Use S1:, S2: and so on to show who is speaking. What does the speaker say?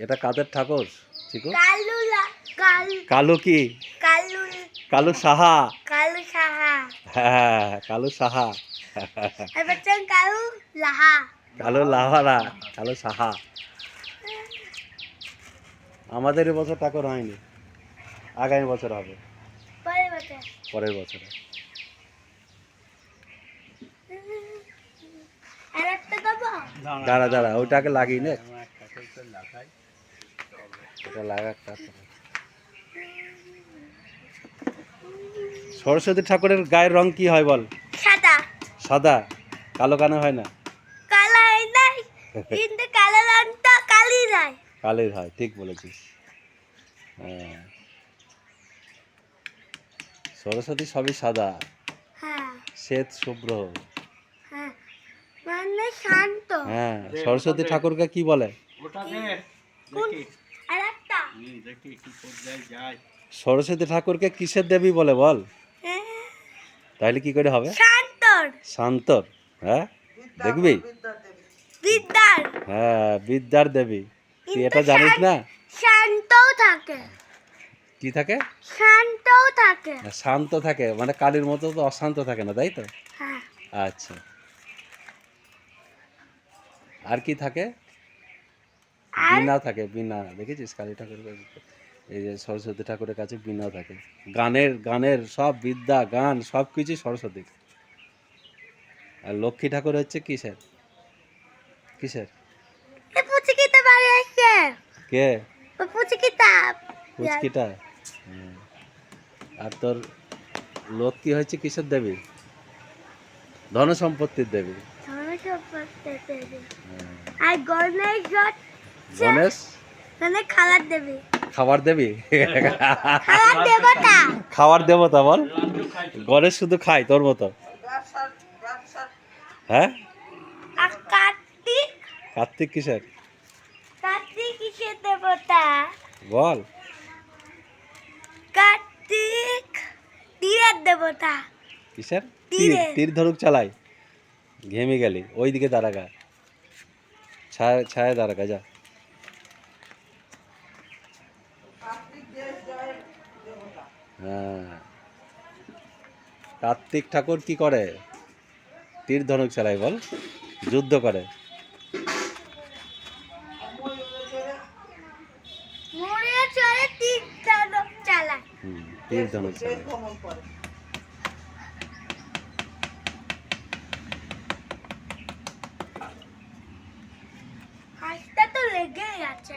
S1: এটা কাদের ঠাকুর চিকু?
S2: কালু
S1: কি?
S2: কালু
S1: কালু সাহা।
S2: কালু সাহা।
S1: হ্যাঁ কালু সাহা।
S2: কালু লাহা।
S1: কালু লাহারা কালু সাহা। আমাদের বছর ঠাকুর হয়নি আগামী বছর হবে।
S2: পরে
S1: পরের বছরে। দাঁড়া দাঁড়া ওইটাকে লাগিয়ে নে। এটা লাগা তারপরে। সরস্বতী ঠাকুরের গায়ের রং কি হয় বল?
S2: সাদা।
S1: সাদা? কালো কানে হয় না?
S2: কালো হয় নাই। কিন্তু কালো রংটা কালি নাই।
S1: কালের হয় ঠিক বলেছিস। হ্যাঁ। সরস্বতী সবই সাদা।
S2: হ্যাঁ।
S1: শ্বেত শুভ্র।
S2: হ্যাঁ। মানে শান্ত।
S1: হ্যাঁ সরস্বতী ঠাকুরকে কি বলে? সরস্বতী ঠাকুরকে কিসের দেবী বলে বল?
S2: হ্যাঁ,
S1: তাহলে কি করে হবে?
S2: শান্তর।
S1: শান্তর হ্যাঁ? দেখবি?
S2: বিদ্যার।
S1: হ্যাঁ বিদ্যার দেবী। তুই এটা জানিস না?
S2: শান্তও থাকে।
S1: কি থাকে?
S2: শান্তও থাকে।
S1: শান্ত থাকে। মানে কালীর মতো তো অশান্ত থাকে না তাই তো?
S2: হ্যাঁ।
S1: আচ্ছা। আর কি থাকে? বিনা থাকে বিনা। দেখেছিস কালী ঠাকুরের এই যে সরস্বতী ঠাকুরের কাছে বিনা থাকে। গানের গানের সব বিদ্যা গান সব কিছুই সরস্বতী। আর লক্ষ্মী ঠাকুর হচ্ছে কিসের? কিসের?
S2: এ বাড়ি আসছে।
S1: কে? পুচকিটা। আর তোর লক্ষ্মী হচ্ছে কিসের দেবী? ধন সম্পত্তির দেবী। হুম।
S2: আর গণেশ
S1: গণেশ?
S2: মানে খালার দেবে।
S1: খাবার দেবী? খাবার দেবতা। বল। গণেশ শুধু খায় তোর মতো। হ্যাঁ?
S2: কার্তিক?
S1: কার্তিক কিসের?
S2: কার্তিক কিসের দেবতা?
S1: বল।
S2: কার্তিক তীরের দেবতা।
S1: কিসের? তীর।
S2: তীর
S1: ধনুক চালাই। ঘেমে গেলি। ওই দিকে দাঁড়াগা ছায়া ছায়া দাঁড়াগা যা। হ্যাঁ। কার্তিক ঠাকুর কি করে? তীর ধনুক চালায় বল যুদ্ধ করে। তীর ধনুক চালায়।
S2: হাঁসটা তো লেগেই আছে।